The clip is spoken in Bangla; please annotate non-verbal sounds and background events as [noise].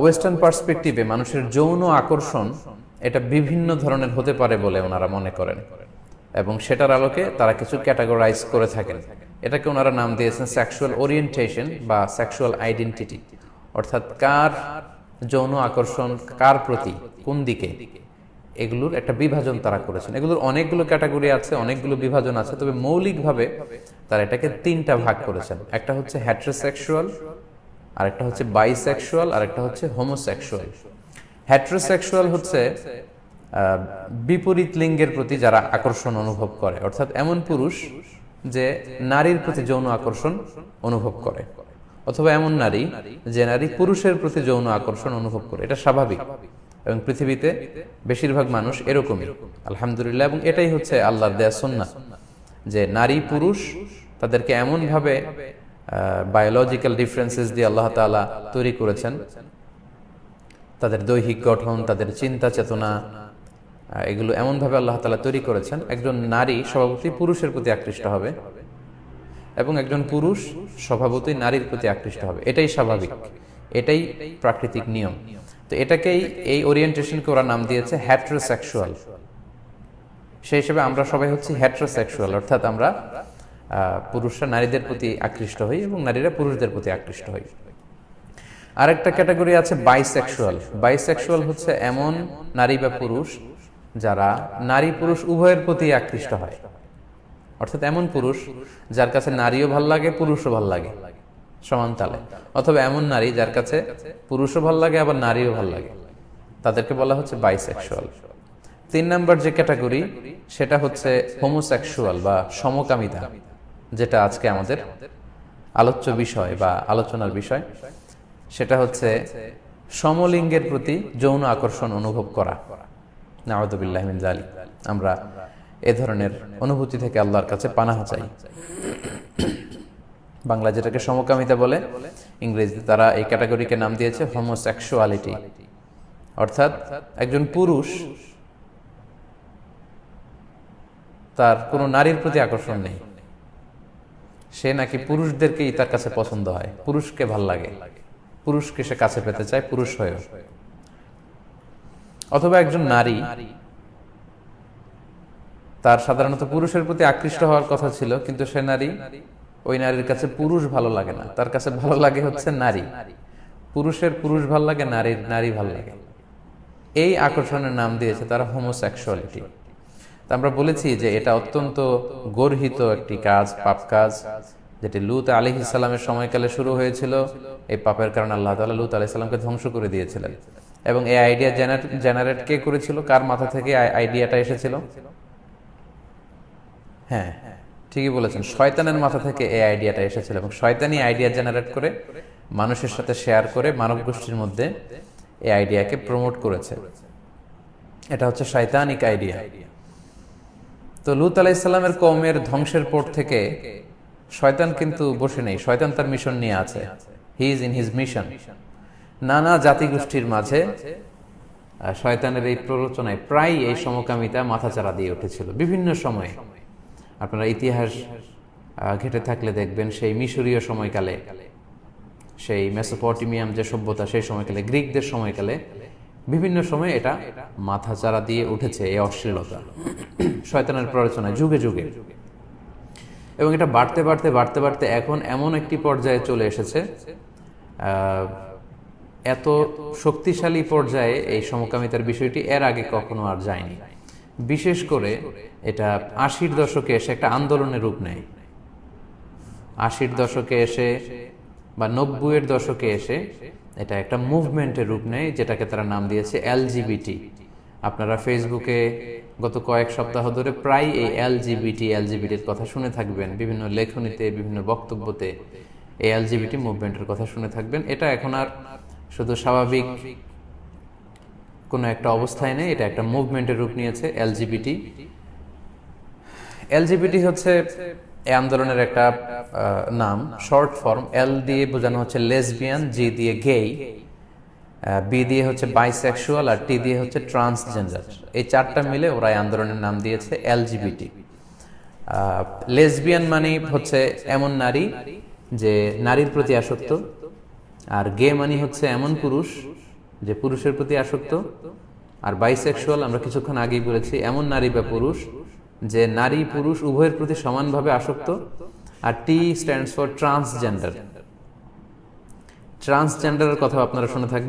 ওয়েস্টার্ন পার্সপেক্টিভে মানুষের যৌন আকর্ষণ এটা বিভিন্ন ধরনের হতে পারে বলে ওনারা মনে করেন। এবং সেটার আলোকে তারা কিছু ক্যাটাগরাইজ করে থাকেন। এটাকে ওনারা নাম দিয়েছেন সেক্সুয়াল ওরিয়েন্টেশন বা সেক্সুয়াল আইডেন্টিটি অর্থাৎ কার যৌন আকর্ষণ কার প্রতি, কোন দিকে, এগুলোর একটা বিভাজন তারা করেছেন। এগুলোর অনেকগুলো ক্যাটাগরি আছে, অনেকগুলো বিভাজন আছে, তবে মৌলিকভাবে তারা এটাকে তিনটা ভাগ করেছেন। একটা হচ্ছে হ্যাট্রোসেক্সুয়াল আরেকটা হচ্ছে বাইসেক্সুয়াল আরেকটা হচ্ছে হোমোসেক্সুয়াল হ্যাট্রোসেক্সুয়াল হচ্ছে বিপরীত লিঙ্গের প্রতি যারা আকর্ষণ অনুভব করে। অর্থাৎ এমন পুরুষ যে নারীর প্রতি যৌন আকর্ষণ অনুভব করে। অথবা এমন নারী যে নারী পুরুষের প্রতি যৌন আকর্ষণ অনুভব করে। এটা স্বাভাবিক এবং পৃথিবীতে বেশিরভাগ মানুষ এরকমই। আলহামদুলিল্লাহ এবং এটাই হচ্ছে আল্লাহর দেয়া সন্না যে নারী পুরুষ তাদেরকে এমনভাবে বায়োলজিক্যাল ডিফারেন্সেস দিয়ে আল্লাহ তাআলা তৈরি করেছেন। তাদের দৈহিক গঠন, তাদের চিন্তা চেতনা এগুলো এমনভাবে আল্লাহ তালা তৈরি করেছেন, একজন নারী স্বভাবতই পুরুষের প্রতি আকৃষ্ট হবে এবং একজন পুরুষ স্বভাবতই নারীর প্রতি আকৃষ্ট হবে। এটাই স্বাভাবিক, এটাই প্রাকৃতিক নিয়ম। তো এটাকেই এই ওরিয়েন্টেশনকে ওরা নাম দিয়েছে হ্যাট্রোসেক্সুয়াল সেই হিসেবে আমরা সবাই হচ্ছি হ্যাট্রোসেক্সুয়াল অর্থাৎ আমরা পুরুষরা নারীদের প্রতি আকৃষ্ট হই এবং নারীরা পুরুষদের প্রতি আকৃষ্ট হই। আরেকটা ক্যাটাগরি আছে বাইসেক্সুয়াল বাইসেক্সুয়াল হচ্ছে এমন নারী বা পুরুষ যারা নারী পুরুষ উভয়ের প্রতি আকৃষ্ট হয়। অর্থাৎ এমন পুরুষ যার কাছে নারীও ভালো লাগে, পুরুষও ভালো লাগে। সমান তালে। অথবা এমন নারী যার কাছে পুরুষও ভালো লাগে, আবার নারীও ভালো লাগে। তাদেরকে বলা হচ্ছে বাইসেক্সুয়াল তিন নাম্বার যে ক্যাটাগরি, সেটা হচ্ছে হোমোসেক্সুয়াল বা সমকামিতা। যেটা আজকে আমাদের আলোচ্য বিষয় বা আলোচনার বিষয়, সেটা হচ্ছে সমলিঙ্গের প্রতি যৌন আকর্ষণ অনুভব করা। নাওয়াদুবিল্লাহ আমরা এ ধরনের অনুভূতি থেকে আল্লাহর কাছে পানাহা চাই। বাংলা যেটাকে সমকামিতা বলে, ইংরেজিতে তারা এই ক্যাটাগরিকে নাম দিয়েছে হোমোসেক্সুয়ালিটি অর্থাৎ একজন পুরুষ তার কোনো নারীর প্রতি আকর্ষণ নেই। সে নাকি পুরুষদেরকেই তার কাছে পছন্দ হয়। পুরুষকে ভালো লাগে। পুরুষকে সে কাছে পেতে চায়, পুরুষ হয়েও। অথবা একজন নারী, তার সাধারণত পুরুষের প্রতি আকৃষ্ট হওয়ার কথা ছিল, কিন্তু সে নারী, ওই নারীর কাছে পুরুষ ভালো লাগে না। তার কাছে ভালো লাগে হচ্ছে নারী। পুরুষের পুরুষ ভালো লাগে, নারীর নারী ভালো লাগে। এই আকর্ষণের নাম দিয়েছে তারা হোমোসেক্সুয়ালিটি আমরা বলেছি যে এটা অত্যন্ত গর্হিত একটি কাজ, পাপ কাজ, যেটি লুত আলী ইসলামের সময়কালে শুরু হয়েছিল। এই পাপের কারণে আল্লাহ তালা লুত আলি সাল্লামকে ধ্বংস করে দিয়েছিলেন। এবং এই আইডিয়া জেনারেট কে করেছিল? কার মাথা থেকে আইডিয়াটা এসেছিল? হ্যাঁ ঠিকই বলেছেন। শয়তানের মাথা থেকে এই আইডিয়াটা এসেছিল এবং শয়তানি আইডিয়া জেনারেট করে মানুষের সাথে শেয়ার করে মানব গোষ্ঠীর মধ্যে এই আইডিয়াকে প্রমোট করেছে। এটা হচ্ছে শয়তানিক আইডিয়া তো লুত আলাহ ইসলামের কৌমের ধ্বংসের পর থেকে শয়তান কিন্তু বসে নেই। শয়তান তার মিশন নিয়ে আছে। He is in his mission নানা জাতিগোষ্ঠীর মাঝে শয়তানের এই প্ররোচনায় প্রায় এই সমকামিতা মাথাচাড়া দিয়ে উঠেছিল। বিভিন্ন সময়ে। আপনারা ইতিহাস ঘেটে থাকলে দেখবেন সেই মিশরীয় সময়কালে, সেই মেসোপটিমিয়াম যে সভ্যতা, সেই সময়কালে, গ্রিকদের সময়কালে, বিভিন্ন সময়ে এটা মাথাচাড়া দিয়ে উঠেছে এই অশ্লীলতা। [coughs] শয়তানের প্ররোচনায়, যুগে যুগে। এবং এটা বাড়তে বাড়তে বাড়তে বাড়তে এখন এমন একটি পর্যায়ে চলে এসেছে এত শক্তিশালী পর্যায়ে এই সমকামিতার বিষয়টি এর আগে কখনো আর যায়নি। বিশেষ করে এটা আশির দশকে এসে একটা আন্দোলনের রূপ নেয়। আশির দশকে এসে বা নব্বইয়ের দশকে এসে এটা একটা মুভমেন্টের রূপ নেয়, যেটাকে তারা নাম দিয়েছে এলজিবিটি। আপনারা ফেসবুকে গত কয়েক সপ্তাহ ধরে প্রায় এই এলজিবিটি এলজিবিটির কথা শুনে থাকবেন। বিভিন্ন লেখনীতে, বিভিন্ন বক্তব্যতে এই এলজিবিটি মুভমেন্টের কথা শুনে থাকবেন। এটা এখন আর শুধু স্বাভাবিক কোনো একটা অবস্থায় নেই, এটা একটা মুভমেন্টের রূপ নিয়েছে এলজিবিটি এলজিবিটি হচ্ছে এই আন্দোলনের একটা নাম শর্ট ফর্ম এল দিয়ে বোঝানো হচ্ছে লেসবিয়ান জি দিয়ে গেই বি দিয়ে হচ্ছে বাইসেক্সুয়াল আর টি দিয়ে হচ্ছে ট্রান্সজেন্ডার এই চারটা মিলে ওরা আন্দোলনের নাম দিয়েছে এলজিবিটি লেসবিয়ান মানে হচ্ছে এমন নারী যে নারীর প্রতি আসক্ত, আর গে মানে হচ্ছে এমন পুরুষ যে পুরুষের প্রতি আসক্ত। আর বাইসেক্সুয়াল আমরা কিছুক্ষণ আগেই বলেছি, এমন নারী বা পুরুষ যে নারী পুরুষ উভয়ের প্রতি সমানভাবে আসক্ত, আর টি স্ট্যান্ডস ফর ট্রান্সজেন্ডার ট্রান্সজেন্ডারের কথা আপনারা শুনে থাকবেন।